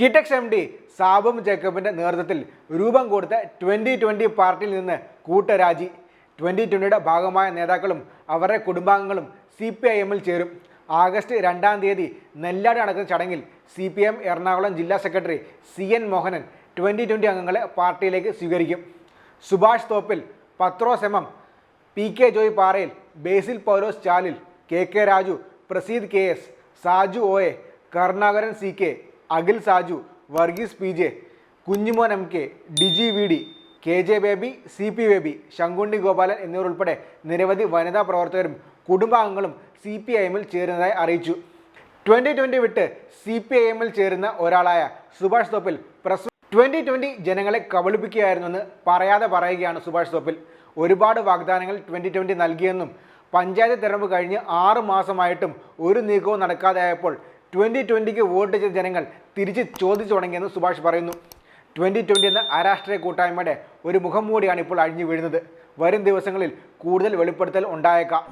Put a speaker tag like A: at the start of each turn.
A: Kitex M D സാബും ജേക്കബിന്റെ നേതൃത്വത്തിൽ രൂപം കൊടുത്ത ട്വന്റി ട്വന്റി പാർട്ടിയിൽ നിന്ന് കൂട്ടരാജി. ട്വന്റി ട്വന്റിയുടെ ഭാഗമായ നേതാക്കളും അവരുടെ കുടുംബാംഗങ്ങളും സി പി ഐ എമ്മിൽ ചേരും. ആഗസ്റ്റ് രണ്ടാം തീയതി നെല്ലാട് നടക്കുന്ന ചടങ്ങിൽ സി പി എം എറണാകുളം ജില്ലാ secretary C N Mohanan twenty twenty അംഗങ്ങളെ പാർട്ടിയിലേക്ക് സ്വീകരിക്കും. Subhash Thoppil Pathrose M M P K Joy Parayil Basil Paulose Chalil K K Raju Praseed K S Saju O A Karunakaran C K Akhil Saju Varghese P J Kunjumon M K Diji V D K J Baby C P Baby Sankunni Gopalan എന്നിവരുൾപ്പെടെ നിരവധി വനിതാ പ്രവർത്തകരും കുടുംബാംഗങ്ങളും C P I എമ്മിൽ ചേരുന്നതായി അറിയിച്ചു. Twenty twenty വിട്ട് C P I എമ്മിൽ ചേരുന്ന ഒരാളായ Subhash Thoppil press twenty twenty ജനങ്ങളെ കബളിപ്പിക്കുകയായിരുന്നെന്ന് പറയാതെ പറയുകയാണ് സുഭാഷ് തോപ്പിൽ. ഒരുപാട് വാഗ്ദാനങ്ങൾ ട്വന്റി ട്വന്റി നൽകിയെന്നും പഞ്ചായത്ത് തെരഞ്ഞെടുപ്പ് കഴിഞ്ഞ് ആറ് മാസമായിട്ടും ഒരു നീക്കവും നടക്കാതെയായപ്പോൾ ട്വന്റി ട്വന്റിക്ക് വോട്ട് ചെയ്ത ജനങ്ങൾ തിരിച്ച് ചോദിച്ചു തുടങ്ങിയെന്ന് സുഭാഷ് പറയുന്നു. ട്വന്റി ട്വന്റി എന്ന അരാഷ്ട്രീയ കൂട്ടായ്മയുടെ ഒരു മുഖം മൂടിയാണ് ഇപ്പോൾ അഴിഞ്ഞു വീഴുന്നത്. വരും ദിവസങ്ങളിൽ കൂടുതൽ വെളിപ്പെടുത്തൽ ഉണ്ടായേക്കാം.